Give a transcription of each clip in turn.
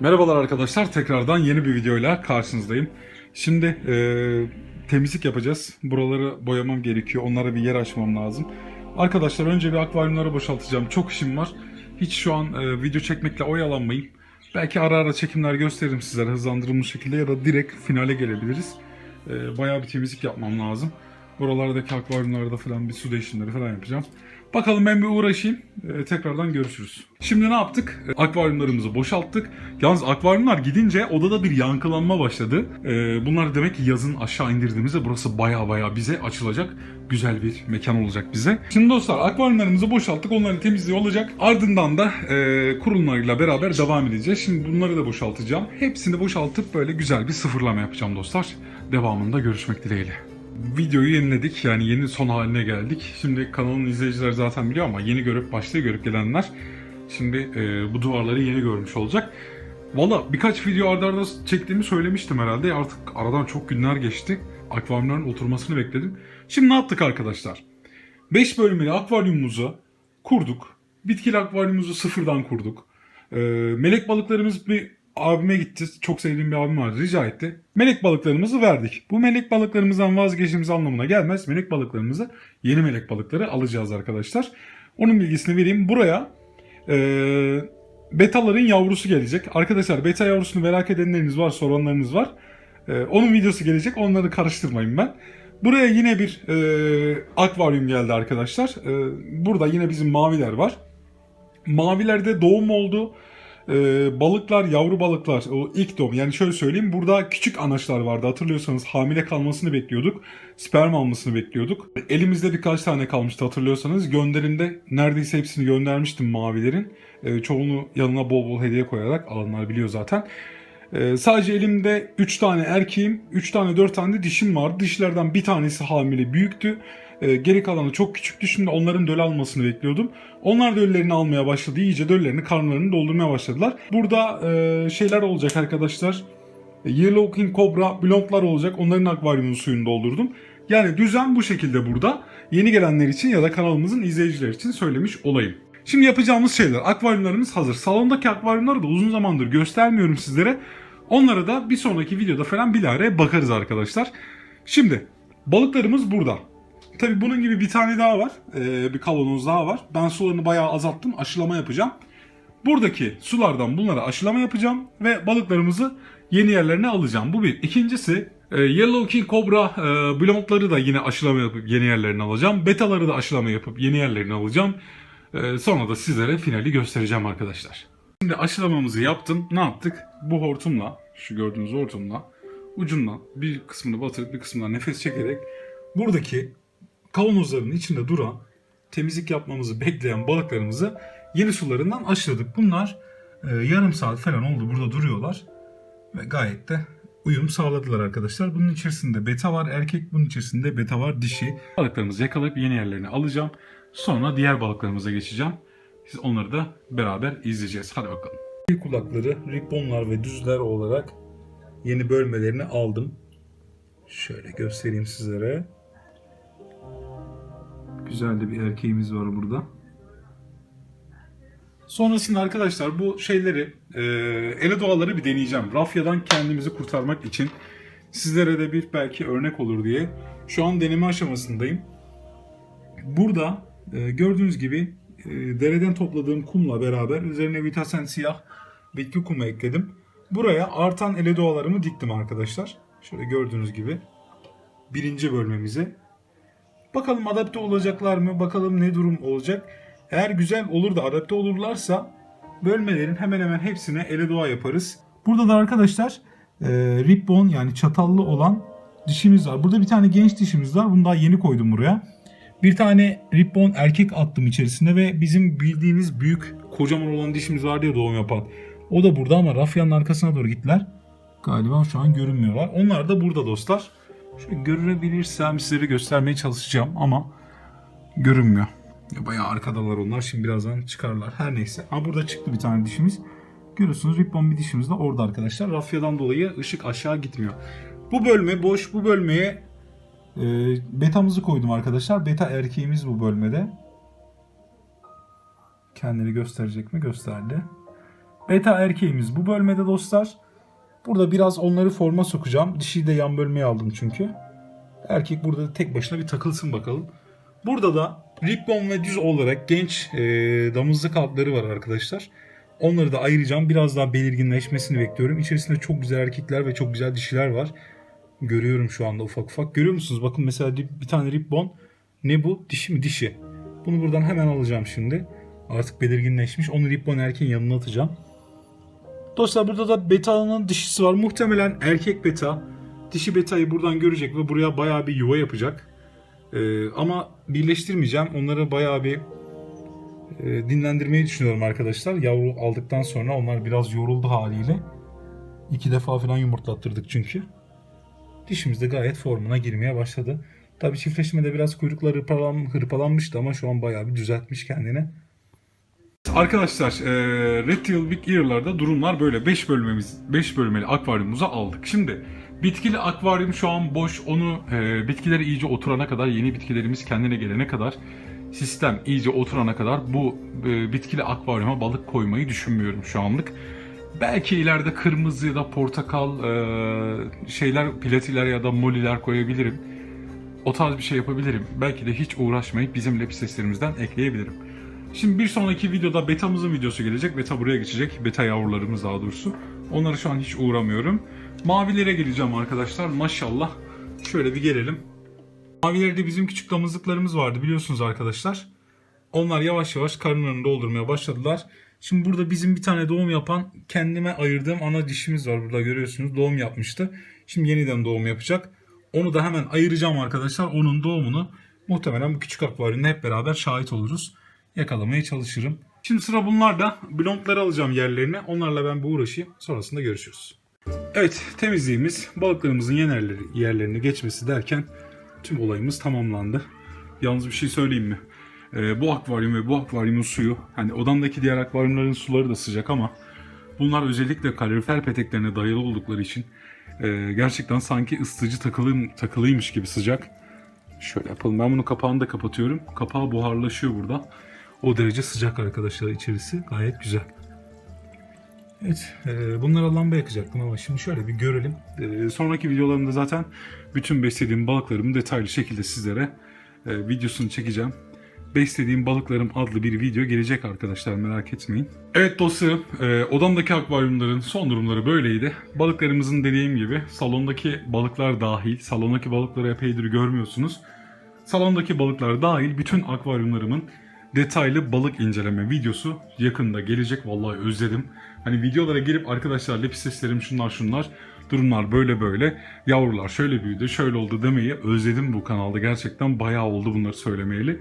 Merhabalar arkadaşlar, tekrardan yeni bir videoyla karşınızdayım. Şimdi e, temizlik yapacağız. Buraları boyamam gerekiyor, onlara bir yer açmam lazım. Arkadaşlar önce bir akvaryumları boşaltacağım. Çok işim var. Hiç şu an e, video çekmekle oyalanmayayım. Belki ara ara çekimler gösteririm sizlere hızlandırılmış şekilde ya da direkt finale gelebiliriz. E, bayağı bir temizlik yapmam lazım. Buralardaki akvaryumlarda falan bir su değişimleri falan yapacağım. Bakalım ben bir uğraşayım. Ee, tekrardan görüşürüz. Şimdi ne yaptık? Ee, akvaryumlarımızı boşalttık. Yalnız akvaryumlar gidince odada bir yankılanma başladı. Ee, bunlar demek ki yazın aşağı indirdiğimizde burası baya baya bize açılacak. Güzel bir mekan olacak bize. Şimdi dostlar akvaryumlarımızı boşalttık. Onların temizliği olacak. Ardından da e, kurulumlarıyla beraber devam edeceğiz. Şimdi bunları da boşaltacağım. Hepsini boşaltıp böyle güzel bir sıfırlama yapacağım dostlar. Devamında görüşmek dileğiyle videoyu yeniledik. Yani yeni son haline geldik. Şimdi kanalın izleyicileri zaten biliyor ama yeni görüp başta görüp gelenler şimdi e, bu duvarları yeni görmüş olacak. Valla birkaç video arda arda çektiğimi söylemiştim herhalde. Artık aradan çok günler geçti. Akvaryumların oturmasını bekledim. Şimdi ne yaptık arkadaşlar? 5 bölmeli akvaryumumuzu kurduk. Bitkili akvaryumumuzu sıfırdan kurduk. E, melek balıklarımız bir abime gitti. Çok sevdiğim bir abim vardı. Rica etti. Melek balıklarımızı verdik. Bu melek balıklarımızdan vazgeçtiğimiz anlamına gelmez. Melek balıklarımızı yeni melek balıkları alacağız arkadaşlar. Onun bilgisini vereyim. Buraya e, betaların yavrusu gelecek. Arkadaşlar beta yavrusunu merak edenleriniz var, soranlarınız var. E, onun videosu gelecek. Onları karıştırmayın ben. Buraya yine bir e, akvaryum geldi arkadaşlar. E, burada yine bizim maviler var. Mavilerde doğum oldu. Ee, balıklar, yavru balıklar, o ilk doğum yani şöyle söyleyeyim burada küçük anaçlar vardı hatırlıyorsanız hamile kalmasını bekliyorduk. Sperm almasını bekliyorduk. Elimizde birkaç tane kalmıştı hatırlıyorsanız. Gönderimde neredeyse hepsini göndermiştim mavilerin. Ee, çoğunu yanına bol bol hediye koyarak alanlar biliyor zaten. Ee, sadece elimde 3 tane erkeğim, 3 tane 4 tane de dişim vardı. Dişlerden bir tanesi hamile büyüktü. Ee, geri kalanı çok küçüktü. Şimdi onların döl almasını bekliyordum. Onlar döllerini almaya başladı. İyice döllerini, karnlarını doldurmaya başladılar. Burada e, şeyler olacak arkadaşlar. E, Yellow King Cobra blonklar olacak. Onların akvaryumun suyunu doldurdum. Yani düzen bu şekilde burada. Yeni gelenler için ya da kanalımızın izleyiciler için söylemiş olayım. Şimdi yapacağımız şeyler. Akvaryumlarımız hazır. Salondaki akvaryumları da uzun zamandır göstermiyorum sizlere. Onlara da bir sonraki videoda falan bilahare bakarız arkadaşlar. Şimdi balıklarımız burada. Tabi bunun gibi bir tane daha var. Ee, bir kavanoz daha var. Ben sularını bayağı azalttım. Aşılama yapacağım. Buradaki sulardan bunlara aşılama yapacağım. Ve balıklarımızı yeni yerlerine alacağım. Bu bir. İkincisi e, Yellow King Cobra e, blonkları da yine aşılama yapıp yeni yerlerine alacağım. Betaları da aşılama yapıp yeni yerlerine alacağım. E, sonra da sizlere finali göstereceğim arkadaşlar. Şimdi aşılamamızı yaptım. Ne yaptık? Bu hortumla, şu gördüğünüz hortumla ucundan bir kısmını batırıp bir kısmından nefes çekerek buradaki kavanozların içinde duran temizlik yapmamızı bekleyen balıklarımızı yeni sularından aşıladık. Bunlar e, yarım saat falan oldu burada duruyorlar ve gayet de uyum sağladılar arkadaşlar. Bunun içerisinde beta var erkek, bunun içerisinde beta var dişi. Balıklarımızı yakalayıp yeni yerlerine alacağım. Sonra diğer balıklarımıza geçeceğim. Siz onları da beraber izleyeceğiz. Hadi bakalım. Kulakları, ribbonlar ve düzler olarak yeni bölmelerini aldım. Şöyle göstereyim sizlere. Güzel de bir erkeğimiz var burada. Sonrasında arkadaşlar bu şeyleri, e, ele doğaları bir deneyeceğim. Rafyadan kendimizi kurtarmak için sizlere de bir belki örnek olur diye. Şu an deneme aşamasındayım. Burada e, gördüğünüz gibi e, dereden topladığım kumla beraber üzerine vitasen siyah bitki kumu ekledim. Buraya artan ele doğalarımı diktim arkadaşlar. Şöyle gördüğünüz gibi birinci bölmemize Bakalım adapte olacaklar mı? Bakalım ne durum olacak? Eğer güzel olur da adapte olurlarsa bölmelerin hemen hemen hepsine ele doğa yaparız. Burada da arkadaşlar e, ribbon yani çatallı olan dişimiz var. Burada bir tane genç dişimiz var. Bunu daha yeni koydum buraya. Bir tane ribbon erkek attım içerisine ve bizim bildiğimiz büyük kocaman olan dişimiz var diye doğum yapan. O da burada ama rafyanın arkasına doğru gittiler. Galiba şu an görünmüyorlar. Onlar da burada dostlar. Şöyle görebilirsem sizlere göstermeye çalışacağım ama görünmüyor. Ya bayağı arkadalar onlar. Şimdi birazdan çıkarlar. Her neyse. Ha burada çıktı bir tane dişimiz. Görüyorsunuz ribbon bir dişimiz de orada arkadaşlar. Rafyadan dolayı ışık aşağı gitmiyor. Bu bölme boş. Bu bölmeye e, betamızı koydum arkadaşlar. Beta erkeğimiz bu bölmede. Kendini gösterecek mi? Gösterdi. Beta erkeğimiz bu bölmede dostlar. Burada biraz onları forma sokacağım. Dişiyi de yan bölmeye aldım çünkü. Erkek burada tek başına bir takılsın bakalım. Burada da ribbon ve düz olarak genç e, damızlık altları var arkadaşlar. Onları da ayıracağım. Biraz daha belirginleşmesini bekliyorum. İçerisinde çok güzel erkekler ve çok güzel dişiler var. Görüyorum şu anda ufak ufak. Görüyor musunuz? Bakın mesela bir tane ribbon. Ne bu? Dişi mi? Dişi. Bunu buradan hemen alacağım şimdi. Artık belirginleşmiş. Onu ribbon erkeğin yanına atacağım. Dostlar burada da beta'nın dişisi var. Muhtemelen erkek beta. Dişi betayı buradan görecek ve buraya bayağı bir yuva yapacak. Ee, ama birleştirmeyeceğim. Onları bayağı bir e, dinlendirmeyi düşünüyorum arkadaşlar. Yavru aldıktan sonra onlar biraz yoruldu haliyle. İki defa falan yumurtlattırdık çünkü. Dişimiz de gayet formuna girmeye başladı. Tabi çiftleşmede biraz kuyrukları hırpalan, hırpalanmıştı ama şu an bayağı bir düzeltmiş kendini. Arkadaşlar e, Red Tail Big Ear'larda durumlar böyle. 5 bölmemiz 5 bölmeli akvaryumumuza aldık. Şimdi bitkili akvaryum şu an boş. Onu e, bitkileri iyice oturana kadar, yeni bitkilerimiz kendine gelene kadar, sistem iyice oturana kadar bu e, bitkili akvaryuma balık koymayı düşünmüyorum şu anlık. Belki ileride kırmızı ya da portakal e, şeyler, platiler ya da moliler koyabilirim. O tarz bir şey yapabilirim. Belki de hiç uğraşmayıp bizim lepseslerimizden ekleyebilirim. Şimdi bir sonraki videoda betamızın videosu gelecek. Beta buraya geçecek. Beta yavrularımız daha doğrusu. Onlara şu an hiç uğramıyorum. Mavilere geleceğim arkadaşlar. Maşallah. Şöyle bir gelelim. Mavilerde bizim küçük damızlıklarımız vardı biliyorsunuz arkadaşlar. Onlar yavaş yavaş karınlarını doldurmaya başladılar. Şimdi burada bizim bir tane doğum yapan kendime ayırdığım ana dişimiz var. Burada görüyorsunuz doğum yapmıştı. Şimdi yeniden doğum yapacak. Onu da hemen ayıracağım arkadaşlar. Onun doğumunu muhtemelen bu küçük akvaryumda hep beraber şahit oluruz yakalamaya çalışırım. Şimdi sıra bunlarda. Blonkları alacağım yerlerine. Onlarla ben bir uğraşayım. Sonrasında görüşürüz. Evet temizliğimiz balıklarımızın yerleri, yerlerine geçmesi derken tüm olayımız tamamlandı. Yalnız bir şey söyleyeyim mi? Ee, bu akvaryum ve bu akvaryumun suyu hani odamdaki diğer akvaryumların suları da sıcak ama bunlar özellikle kalorifer peteklerine dayalı oldukları için e, gerçekten sanki ısıtıcı takılı, takılıymış gibi sıcak. Şöyle yapalım. Ben bunu kapağını da kapatıyorum. Kapağı buharlaşıyor burada. O derece sıcak arkadaşlar içerisi. Gayet güzel. Evet. E, bunlara lamba yakacaktım ama şimdi şöyle bir görelim. E, sonraki videolarımda zaten bütün beslediğim balıklarımı detaylı şekilde sizlere e, videosunu çekeceğim. Beslediğim balıklarım adlı bir video gelecek arkadaşlar merak etmeyin. Evet dostlarım e, odamdaki akvaryumların son durumları böyleydi. Balıklarımızın dediğim gibi salondaki balıklar dahil salondaki balıkları epeydir görmüyorsunuz. Salondaki balıklar dahil bütün akvaryumlarımın detaylı balık inceleme videosu yakında gelecek. Vallahi özledim. Hani videolara girip arkadaşlar lepiseslerim şunlar şunlar durumlar böyle böyle yavrular şöyle büyüdü şöyle oldu demeyi özledim bu kanalda gerçekten bayağı oldu bunları söylemeyeli.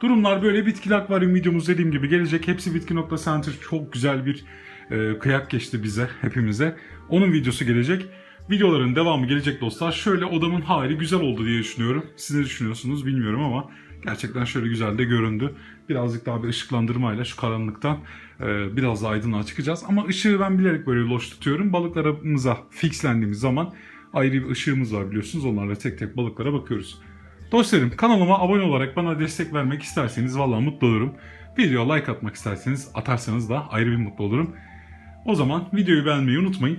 Durumlar böyle bitkili akvaryum videomuz dediğim gibi gelecek. Hepsi bitki.center çok güzel bir e, kıyak geçti bize hepimize. Onun videosu gelecek. Videoların devamı gelecek dostlar. Şöyle odamın hali güzel oldu diye düşünüyorum. Siz ne düşünüyorsunuz bilmiyorum ama gerçekten şöyle güzel de göründü. Birazcık daha bir ışıklandırmayla şu karanlıktan e, biraz daha aydınlığa çıkacağız. Ama ışığı ben bilerek böyle loş tutuyorum. Balıklarımıza fixlendiğimiz zaman ayrı bir ışığımız var biliyorsunuz. Onlarla tek tek balıklara bakıyoruz. Dostlarım kanalıma abone olarak bana destek vermek isterseniz vallahi mutlu olurum. Videoya like atmak isterseniz atarsanız da ayrı bir mutlu olurum. O zaman videoyu beğenmeyi unutmayın.